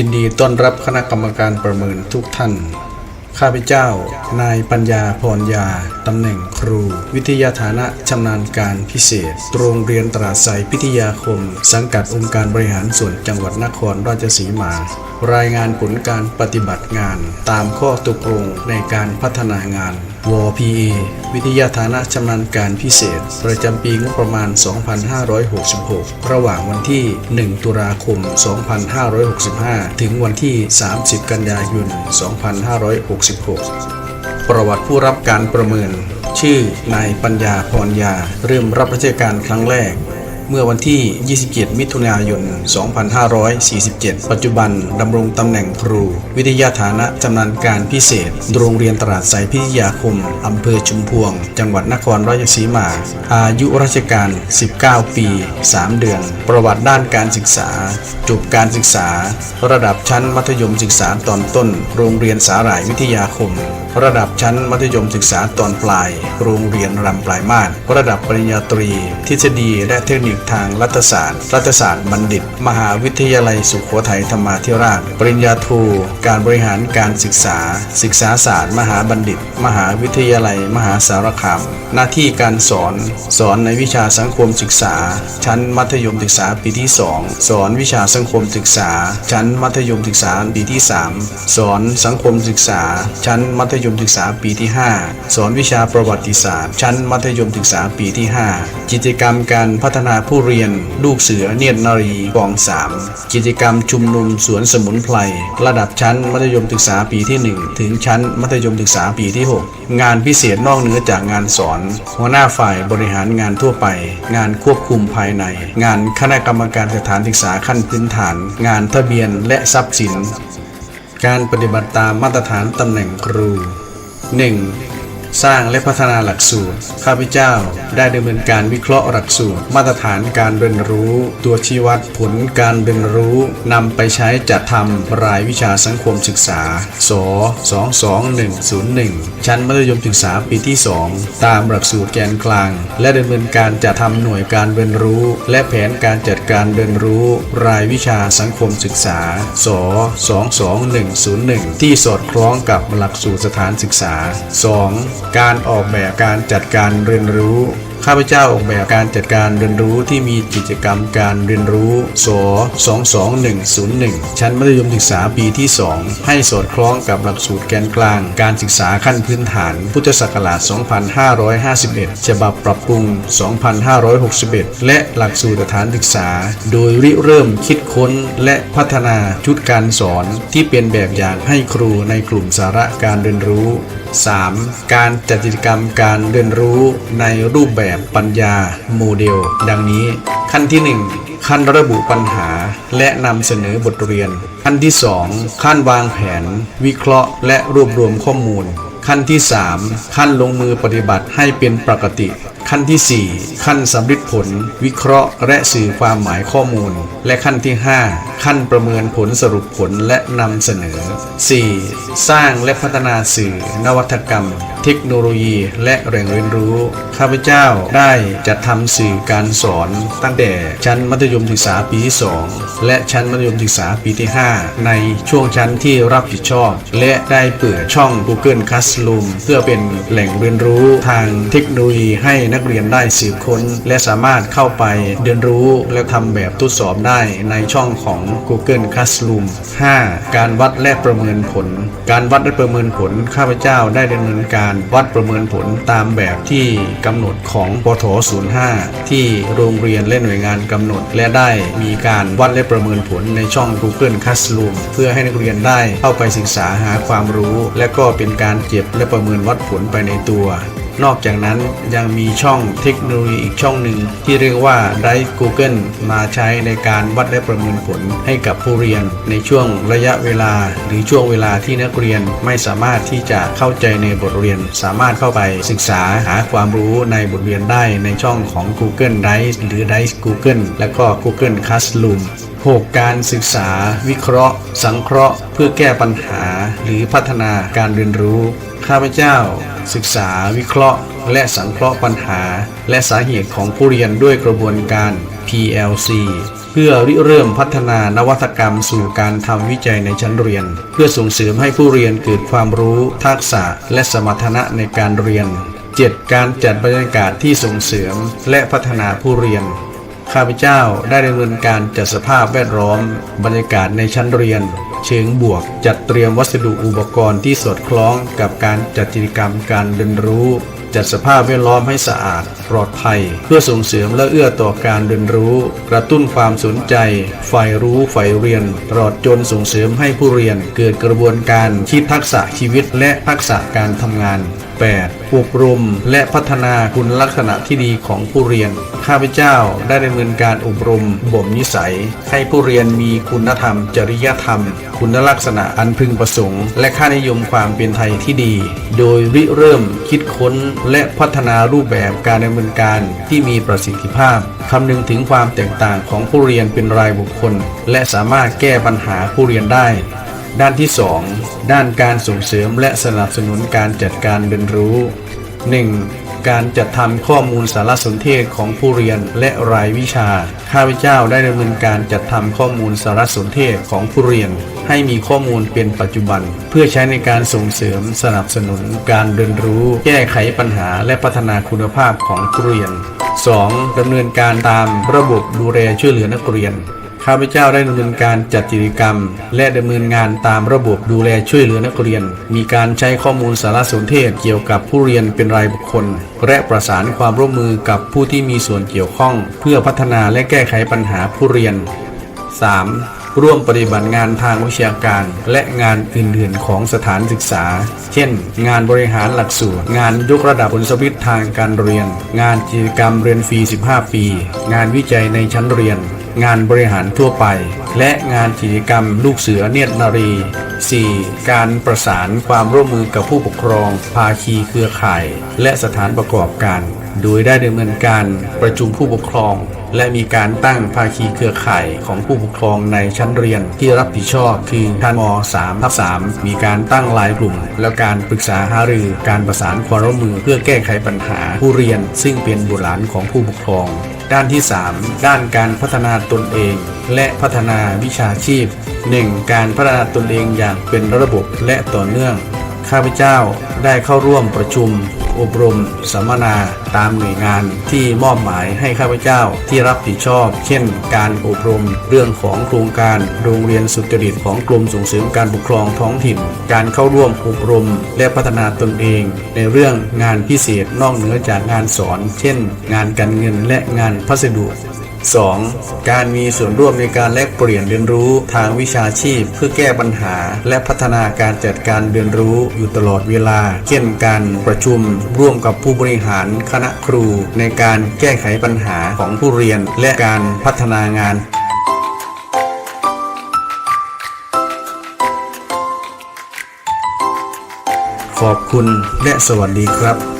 ยินดีต้อนรับคณะกรรมการประเมินทุกท่าน ข้าพเจ้า นายปัญญาพรยา ตำแหน่งครู วิทยาฐานะชำนาญการพิเศษ โรงเรียนตราดใสพิทยาคม สังกัดองค์การบริหารส่วนจังหวัดนครราชสีมา รายงานผลการปฏิบัติงาน ตามข้อตกลงในการพัฒนางานว PA วิทยาฐานะชำนาญการพิเศษ ประจำปีงบประมาณ 2566 ระหว่างวันที่ 1 ตุลาคม 2565 ถึงวันที่ 30 กันยายน 2566 ประวัติผู้รับการประเมิน ชื่อนายปัญญาพรยา เริ่มรับราชการครั้งแรก เมื่อวันที่ 27 มิถุนายน 2547 ปัจจุบันดำรงตำแหน่งครู วิทยาฐานะชำนาญการพิเศษ โรงเรียนตราดใสพิทยาคม อำเภอชุมพวง จังหวัดนครราชสีมา อายุราชการ 19 ปี 3 เดือน ประวัติด้านการศึกษา จบการศึกษา ระดับชั้นมัธยมศึกษาตอนต้น โรงเรียนสาหร่ายวิทยาคม ระดับชั้นมัธยมศึกษาตอนปลาย โรงเรียนรำปลายมาศระดับปริญญาตรี ทฤษฎีและเทคนิคทางรัฐศาสตร์ รัฐศาสตร์บัณฑิต มหาวิทยาลัยสุโขทัยธรรมาธิราช ปริญญาโทการบริหารการศึกษา ศึกษาศาสตร์ มหาบัณฑิต มหาวิทยาลัย มหาสารคาม หน้าที่การสอน สอนในวิชาสังคมศึกษา ชั้นมัธยมศึกษาปีที่ 2 สอนวิชาสังคมศึกษา ชั้นมัธยมศึกษาปีที่ 3 สอนสังคมศึกษา ชั้นมัธยมศึกษาปีที่ 5 สอนวิชาประวัติศาสตร์ ชั้นมัธยมศึกษาปีที่ 5 กิจกรรมการพัฒนาผู้เรียน ลูกเสือเนียดนารีกอง3กิจกรรมชุมนุมสวนสมุนไพรระดับชั้นมัธยมศึกษาปีที่ 1 ถึงชั้นมัธยมศึกษาปีที่ 6 งานพิเศษนอกเหนือจากงานสอน หัวหน้าฝ่ายบริหารงานทั่วไป งานควบคุมภายใน งานคณะกรรมการสถานศึกษาขั้นพื้นฐาน งานทะเบียนและทรัพย์สิน การปฏิบัติตามมาตรฐานตำแหน่งครู 1. สร้างและพัฒนาหลักสูตร ข้าพเจ้าได้ดำเนินการวิเคราะห์หลักสูตร มาตรฐานการเรียนรู้ ตัวชี้วัดผลการเรียนรู้นำไปใช้จัดทำรายวิชาสังคมศึกษา ส 22101 ชั้นมัธยมศึกษาปีที่ 2 ตามหลักสูตรแกนกลาง และดำเนินการจัดทำหน่วยการเรียนรู้ และแผนการจัดการเรียนรู้ รายวิชาสังคมศึกษา ส 22101 ที่สอดคล้องกับหลักสูตรสถานศึกษา 2. การออกแบบการจัดการเรียนรู้ ข้าพเจ้าออกแบบการจัดการเรียนรู้ที่มีกิจกรรมการเรียนรู้ส22101 ชั้นมัธยมศึกษาปีที่ 2 ให้สอดคล้องกับหลักสูตรแกนกลาง การศึกษาขั้นพื้นฐาน พุทธศักราช 2551 ฉบับปรับปรุง 2561 และหลักสูตรสถานศึกษา โดยริเริ่มคิดค้นและพัฒนาชุดการสอนที่เป็นแบบอย่างให้ครูในกลุ่มสาระการเรียนรู้ 3. การจัดกิจกรรมการเรียนรู้ในรูปแบบปัญญาโมเดล ดังนี้ ขั้นที่ 1 ขั้นระบุปัญหา และนำเสนอบทเรียน ขั้นที่ 2 ขั้นวางแผน วิเคราะห์ และรวบรวมข้อมูล ขั้นที่ 3 ขั้นลงมือปฏิบัติให้เป็นปกติ ขั้นที่ 4 ขั้นสำลิดผล วิเคราะห์ และสื่อความหมายข้อมูล และขั้นที่ 5 ขั้นประเมินผลสรุปผลและนำเสนอ 4. สร้างและพัฒนาสื่อนวัตกรรม ทคโนโลยีและแหล่งเรียนรู้ ข้าพเจ้าได้จัดทำสื่อการสอนตั้งแต่ชั้นมัธยมศึกษาปีที่ 2 และชั้นมัธยมศึกษาปีที่ 5 ในช่วงชั้นที่รับผิดชอบ และได้เปิดช่อง Google Classroom เพื่อเป็นแหล่งเรียนรู้ทางเทคโนโลยีให้นักเรียนได้สืบค้น และสามารถเข้าไปเรียนรู้และทำแบบทดสอบได้ในช่องของ Google Classroom 5. การวัดและประเมินผล การวัดและประเมินผล ข้าพเจ้าได้ดำเนินการวัดประเมินผลตามแบบที่กำหนดของปท05 ที่โรงเรียนและหน่วยงานกำหนด และได้มีการวัดและประเมินผลในช่อง Google Classroom เพื่อให้นักเรียนได้เข้าไปศึกษาหาความรู้ และก็เป็นการเก็บและประเมินวัดผลไปในตัว นอกจากนั้นยังมีช่องเทคโนโลยีอีกช่องหนึ่ง ที่เรียกว่า Drive Google มาใช้ในการวัดและประเมินผลให้กับผู้เรียน ในช่วงระยะเวลา หรือช่วงเวลาที่นักเรียนไม่สามารถที่จะเข้าใจในบทเรียน สามารถเข้าไปศึกษาหาความรู้ในบทเรียนได้ในช่องของ Google Drive หรือ Drive Google และก็ Google Classroom 6. การศึกษา วิเคราะห์ สังเคราะห์ เพื่อแก้ปัญหา หรือพัฒนาการเรียนรู้ ข้าพเจ้า ศึกษา วิเคราะห์ และสังเคราะห์ปัญหา และสาเหตุของผู้เรียนด้วยกระบวนการ PLC เพื่อริเริ่มพัฒนานวัตกรรมสู่การทำวิจัยในชั้นเรียน เพื่อส่งเสริมให้ผู้เรียนเกิดความรู้ทักษะและสมรรถนะในการเรียน 7. การจัดบรรยากาศที่ส่งเสริมและพัฒนาผู้เรียน ข้าพเจ้าได้ดำเนินการจัดสภาพแวดล้อม บรรยากาศในชั้นเรียน เชิงบวก จัดเตรียมวัสดุอุปกรณ์ที่สอดคล้องกับการจัดกิจกรรมการเรียนรู้ จัดสภาพแวดล้อมให้สะอาด ปลอดภัย เพื่อส่งเสริมและเอื้อต่อการเรียนรู้ กระตุ้นความสนใจใฝ่รู้ใฝ่เรียน ตลอดจนส่งเสริมให้ผู้เรียน เกิดกระบวนการคิดทักษะชีวิตและทักษะการทำงาน 8. อบรมและพัฒนาคุณลักษณะที่ดีของผู้เรียน ข้าพเจ้าได้ดำเนินการอบรมบ่มนิสัย ให้ผู้เรียนมีคุณธรรม จริยธรรม คุณลักษณะอันพึงประสงค์ และค่านิยมความเป็นไทยที่ดี โดยริเริ่มคิดค้นและพัฒนารูปแบบการดำเนินการที่มีประสิทธิภาพคำนึงถึงความแตกต่างของผู้เรียนเป็นรายบุคคล และสามารถแก้ปัญหาผู้เรียนได้ ด้านที่ 2 ด้านการส่งเสริมและสนับสนุนการจัดการเรียนรู้ 1. การจัดทำข้อมูลสารสนเทศของผู้เรียนและรายวิชา ข้าพเจ้าได้ดำเนินการจัดทำข้อมูลสารสนเทศของผู้เรียน ให้มีข้อมูลเป็นปัจจุบัน เพื่อใช้ในการส่งเสริมสนับสนุนการเรียนรู้ แก้ไขปัญหาและพัฒนาคุณภาพของผู้เรียน 2. ดำเนินการตามระบบดูแลช่วยเหลือนักเรียน ข้าพเจ้าได้ดำเนินการจัดกิจกรรม และดำเนินงานตามระบบดูแลช่วยเหลือนักเรียน มีการใช้ข้อมูลสารสนเทศเกี่ยวกับผู้เรียนเป็นรายบุคคล และประสานความร่วมมือกับผู้ที่มีส่วนเกี่ยวข้อง เพื่อพัฒนาและแก้ไขปัญหาผู้เรียน 3. ร่วมปฏิบัติงานทางวิชาการ และงานอื่นๆของสถานศึกษา เช่น งานบริหารหลักสูตร งานยกระดับผลสวิตทางการเรียน งานกิจกรรมเรียนฟรี 15 ปี งานวิจัยในชั้นเรียน งานบริหารทั่วไป และงานกิจกรรมลูกเสือเนียดนารี 4. การประสานความร่วมมือกับผู้ปกครอง ภาคีเครือข่าย และสถานประกอบการ โดยได้ดำเนินการประชุมผู้ปกครอง และมีการตั้งภาคีเครือข่ายของผู้ปกครองในชั้นเรียนที่รับผิดชอบคือชั้นม3ทับ3มีการตั้งรายกลุ่ม และการปรึกษาหารือการประสานความร่วมมือเพื่อแก้ไขปัญหาผู้เรียน ซึ่งเป็นบุตรหลานของผู้ปกครอง ด้านที่ 3 ด้านการพัฒนาตนเอง และพัฒนาวิชาชีพ 1. การพัฒนาตนเองอย่างเป็นระบบและต่อเนื่อง ข้าพเจ้าได้เข้าร่วมประชุม อบรม สัมมนาตามหน่วยงานที่มอบหมายให้ข้าพเจ้าที่รับผิดชอบ เช่น การอบรมเรื่องของโครงการโรงเรียนสุจริตของกรมส่งเสริมการปกครองท้องถิ่น การเข้าร่วมอบรมและพัฒนาตนเอง ในเรื่องงานพิเศษนอกเหนือจากงานสอน เช่น งานการเงินและงานพัสดุ 2. การมีส่วนร่วมในการแลกเปลี่ยนเรียนรู้ทางวิชาชีพ เพื่อแก้ปัญหา และพัฒนาการจัดการเรียนรู้อยู่ตลอดเวลา เช่นการประชุมร่วมกับผู้บริหารคณะครู ในการแก้ไขปัญหาของผู้เรียนและการพัฒนางานขอบคุณและสวัสดีครับ